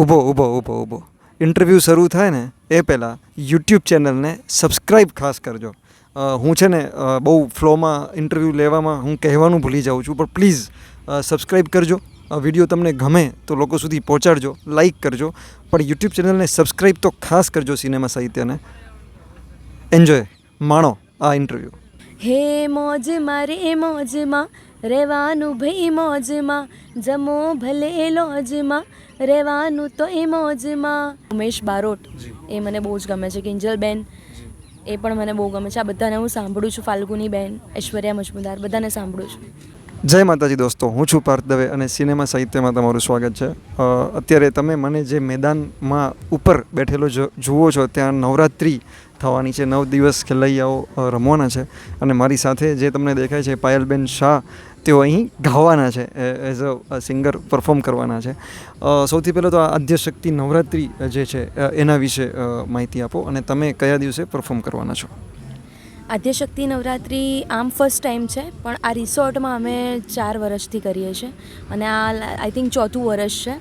ઊભો ઊભો ઊભો ઊભો ઇન્ટરવ્યૂ શરૂ થાય ને એ પહેલાં યુટ્યુબ ચેનલને સબસ્ક્રાઈબ ખાસ કરજો. હું છે ને બહુ ફ્લોમાં ઇન્ટરવ્યૂ લેવામાં હું કહેવાનું ભૂલી જાઉં છું, પણ પ્લીઝ સબસ્ક્રાઈબ કરજો. વીડિયો તમને ગમે તો લોકો સુધી પહોંચાડજો લાઈક કરજો. પણ યુટ્યુબ ચેનલને સબસ્ક્રાઈબ તો ખાસ કરજો સિનેમા સાહિત્યને. એન્જોય માણો આ ઇન્ટરવ્યૂ હે મોજમાં રે મોજમાં રહેવાનું ભાઈ મોજમાં જમો ભલે લોજમાં રહેવાનું તો એ મોજમાં. ઉમેશ બારોટ એ મને બહુ જ ગમે છે. કિંજલબેન એ પણ મને બહુ ગમે છે. આ બધાને હું સાંભળું છું ફાલ્ગુની બેન ઐશ્વર્યા મજમુદાર બધાને સાંભળું છું. જય માતાજી દોસ્તો, હું છું પાર્થ દવે અને સિનેમા સાહિત્યમાં તમારું સ્વાગત છે. અત્યારે તમે મને જે મેદાનમાં ઉપર બેઠેલો જુઓ છો, ત્યાં નવરાત્રિ થવાની છે, નવ દિવસ ખેલૈયાઓ રમવાના છે અને મારી સાથે જે તમને દેખાય છે, પાયલબેન શાહ, તેઓ અહીં ગાવાના છે એઝ અ સિંગર પરફોર્મ કરવાના છે. સૌથી પહેલાં તો આ આદ્યશક્તિ નવરાત્રિ જે છે એના વિશે માહિતી આપો અને તમે કયા દિવસે પરફોર્મ કરવાના છો? આદ્યશક્તિ નવરાત્રિ આમ ફર્સ્ટ ટાઈમ છે, પણ આ રિસોર્ટમાં અમે ચાર વર્ષથી કરીએ છીએ અને આ આઈ થિંક ચોથું વર્ષ છે.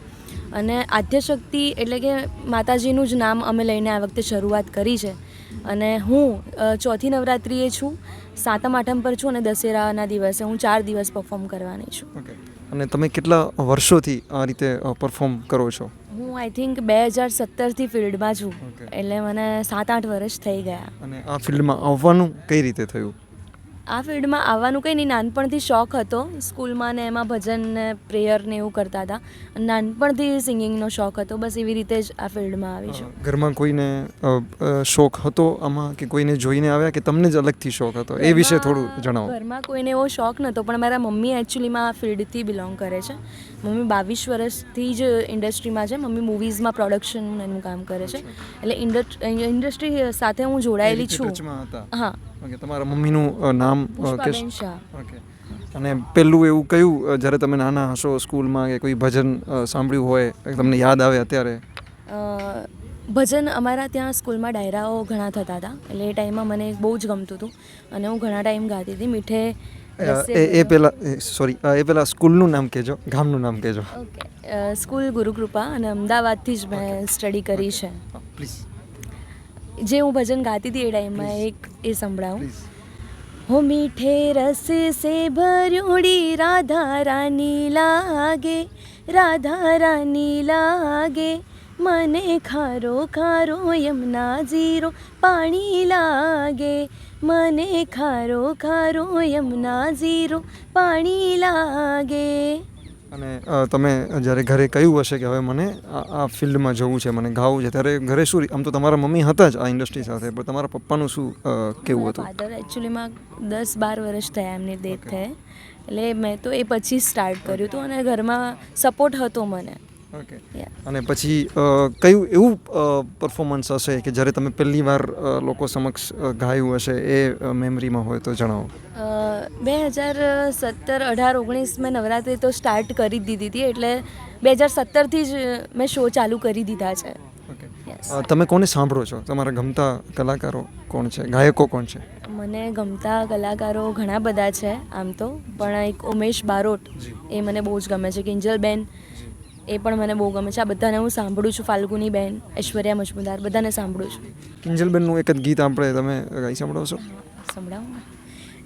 અને આદ્યશક્તિ એટલે કે માતાજીનું જ નામ અમે લઈને આ વખતે શરૂઆત કરી છે. અને હું ચોથી નવરાત્રિએ છું, સાતમ આઠમ પર છું અને દશેરાના દિવસે હું ચાર દિવસ પરફોર્મ કરવાની છું. અને તમે કેટલા વર્ષોથી આ રીતે પરફોર્મ કરો છો? હું આઈ થિંક બે હજાર સત્તરથી ફિલ્ડમાં છું. એટલે મને સાત આઠ વર્ષ થઈ ગયા. અને આ ફિલ્ડમાં આવવાનું કઈ રીતે થયું? આ ફિલ્ડમાં આવવાનું કંઈ નહીં. નાનપણથી શોખ હતો. સ્કૂલમાં ને એમાં ભજન ને પ્રેયર ને એવું કરતા હતા. નાનપણથી સિંગિંગનો શોખ હતો. બસ એવી રીતે જ આ ફિલ્ડમાં આવી છું. ઘરમાં કોઈને શોખ હતો આમાં કે કોઈને જોઈને આવ્યા કે તમને જ અલગથી શોખ હતો? એ વિશે થોડું જણાવો. ઘરમાં કોઈને એવો શોખ નહોતો પણ મારા મમ્મી એકચ્યુઅલીમાં આ ફિલ્ડથી બિલોંગ કરે છે. મમ્મી બાવીસ વર્ષથી જ ઇન્ડસ્ટ્રીમાં છે. મમ્મી મૂવીઝમાં પ્રોડક્શન એનું કામ કરે છે. એટલે ઇન્ડસ્ટ્રી સાથે હું જોડાયેલી છું. હા. ઓકે તમારા મમ્મીનું નામ પુષ્પાબેન શાહ ઓકે. અને પહેલું એવું કયું જ્યારે તમે નાના હશો સ્કૂલમાં કે કોઈ ભજન સાંભળ્યું હોય તમને યાદ આવે અત્યારે? ભજન અમારા ત્યાં સ્કૂલમાં ડાયરાઓ ઘણા થતા હતા એટલે એ ટાઈમમાં મને બહુ જ ગમતું હતું. અને હું ઘણા ટાઈમ ગાતી હતી મીઠે એ પહેલાં સોરી એ પેલા સ્કૂલનું નામ કહેજો ગામનું નામ કહેજો. ઓકે સ્કૂલ ગુરુકૃપા અને અમદાવાદથી જ મેં સ્ટડી કરી છે. પ્લીઝ જે હું ભજન ગાતી હતી એ ટાઈમમાં એક એ સંભળાવું. હો મીઠે રસ સે ભર્યોડી રાધા રાની લાગે રાધા રાની લાગે. મને ખારો ખારો યમના જીરો પાણી લાગે. મને ખારો ખારો યમના જીરો પાણી લાગે. અને તમે જ્યારે ઘરે કહ્યું હશે કે હવે મને આ ફિલ્ડમાં જવું છે મને ગાવું છે ત્યારે ઘરે શું આમ તો તમારા મમ્મી હતા જ આ ઇન્ડસ્ટ્રી સાથે પણ તમારા પપ્પાનું શું કેવું હતું? ફાધર એકચ્યુઅલીમાં દસ બાર વર્ષ થયા એમની ડેથ થાય એટલે મેં તો એ પછી સ્ટાર્ટ કર્યું હતું અને ઘરમાં સપોર્ટ હતો મને. ઓકે અને પછી કયું એવું પરફોર્મન્સ હશે કે જ્યારે તમે પહેલી વાર લોકો સમક્ષ ગાયું હશે એ મેમરીમાં હોય તો જણાવો? બે હજાર સત્તર અઢાર ઓગણીસ મેં નવરાત્રિ તો સ્ટાર્ટ કરી જ દીધી હતી એટલે બે હજાર સત્તરથી જ મેં શો ચાલુ કરી દીધા છે. ઓકે તમે કોને સાંભળો છો? તમારા ગમતા કલાકારો કોણ છે? ગાયકો કોણ છે? મને ગમતા કલાકારો ઘણા બધા છે આમ તો. પણ એક ઉમેશ બારોટ એ મને બહુ જ ગમે છે. કિંજલબેન એ પણ મને બહુ ગમે છે. આ બધાને હું સાંભળું છું. ફાલ્ગુની બેન ઐશ્વર્યા મજમુદાર બધાને સાંભળું છું. કિંજલબેનનું એક જ ગીત આપણે તમે ગાઈ છો? સંભળાવો.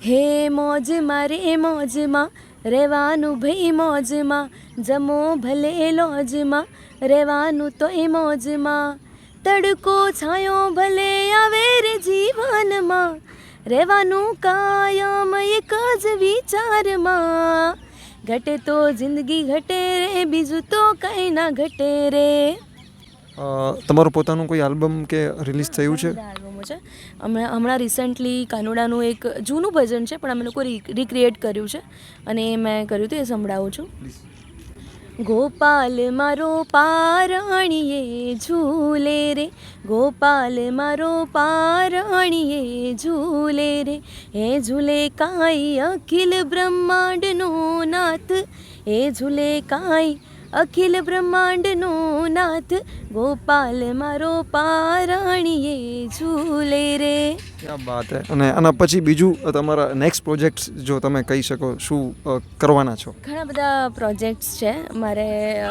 હે મોજમાં રે મોજમાં રહેવાનું ભાઈ મોજમાં જમો ભલે લોજમાં રહેવાનું તો એ મોજમાં. તડકો છાયો ભલે આવે રે જીવનમાં રહેવાનું કાયમ એક જ વિચારમાં. ઘટે તો જિંદગી ઘટે રે બીજું તો કંઈ ના ઘટે રે. તમારું પોતાનું કોઈ આલ્બમ કે રિલીઝ થયું છે? બધા છે. હમણાં હમણાં રિસન્ટલી કાનુડાનું એક જૂનું ભજન છે, પણ અમે લોકો રિક્રિએટ કર્યું છે. અને મેં કર્યું હતું, એ સંભળાવું છું. ગોપાલ મારો પારણીએ ઝૂલે રે. ગોપાલ મારો પારણીએ ઝૂલે રે. હે ઝૂલે કાંઈ અખિલ બ્રહ્માંડનો નાથ. એ ઝૂલે કાંઈ અખિલ બ્રહ્માંડનો નાથ. ગોપાલ મારો પારાણીએ ઝૂલે રે. ક્યાં બાત હે? અને આના પછી બીજું તમારા નેક્સ્ટ પ્રોજેક્ટ્સ જો તમે કહી શકો શું કરવાના છો? ઘણા બધા પ્રોજેક્ટ્સ છે. મારે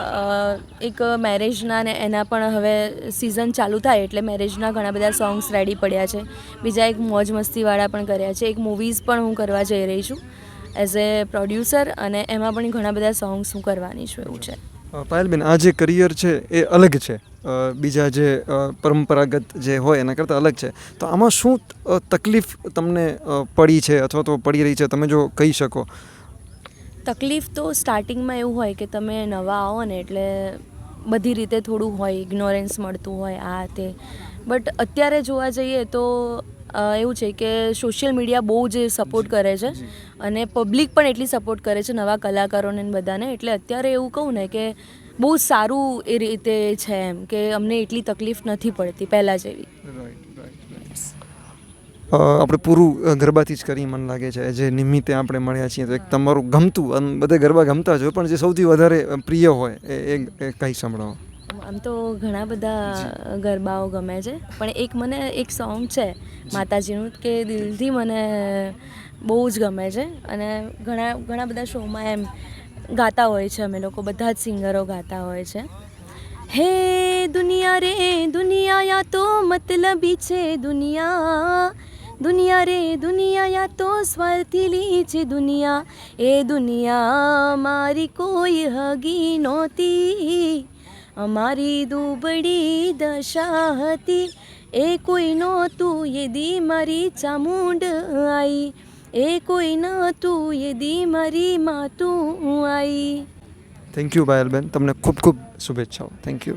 એક મેરેજના ને એના પણ હવે સિઝન ચાલુ થાય એટલે મેરેજના ઘણા બધા સોંગ્સ રેડી પડ્યા છે. બીજા એક મોજ મસ્તીવાળા પણ કર્યા છે. એક મૂવીઝ પણ હું કરવા જઈ રહી છું. એઝ એ પ્રોડ્યુસર અને એમાં પણ ઘણા બધા સોંગ્સ હું કરવાની છું એવું છે. પાયલબેન આ જે કરિયર છે એ અલગ છે. બીજા જે પરંપરાગત જે હોય એના કરતાં અલગ છે. તો આમાં શું તકલીફ તમને પડી છે અથવા તો પડી રહી છે તમે જો કહી શકો? તકલીફ તો સ્ટાર્ટિંગમાં એવું હોય કે તમે નવા આવો ને એટલે બધી રીતે થોડું હોય ઇગ્નોરન્સ મળતું હોય આ તે. બટ અત્યારે જોવા જઈએ તો એવું છે કે સોશિયલ મીડિયા બહુ જ સપોર્ટ કરે છે અને પબ્લિક પણ એટલી સપોર્ટ કરે છે નવા કલાકારોને બધાને. એટલે અત્યારે એવું કહું ને કે બહુ સારું એ રીતે છે એમ કે અમને એટલી તકલીફ નથી પડતી પહેલાં જેવી. આપણે પૂરું ગરબાથી જ કરી મને લાગે છે. જે નિમિત્તે આપણે મળ્યા છીએ તો એક તમારું ગમતું, અને બધે ગરબા ગમતા જ હોય, પણ જે સૌથી વધારે પ્રિય હોય, એ, એ- કંઈ સંભળાવો? આમ તો ઘણા બધા ગરબાઓ ગમે છે, પણ એક મને એક સોંગ છે, માતાજીનું, કે દિલથી મને બહુ જ ગમે છે. અને ઘણા ઘણા બધા શોમાં એમ ગાતા હોય છે, અમે લોકો બધા જ સિંગરો ગાતા હોય છે. હે દુનિયા રે, દુનિયા યા તો મતલબી છે દુનિયા. દુનિયા રે, દુનિયા યા તો સ્વાર્થીલી છે દુનિયા. એ દુનિયા મારી કોઈ હગી નહોતી. અમારી દુબળી દશા હતી. એ કોઈ નહોતું, યદી મારી ચામુંડ આઈ. એ કોઈ નહોતું, યદી મારી માતું આઈ. થેન્ક યુ બાયલબેન તમને ખૂબ ખૂબ શુભેચ્છાઓ. Thank you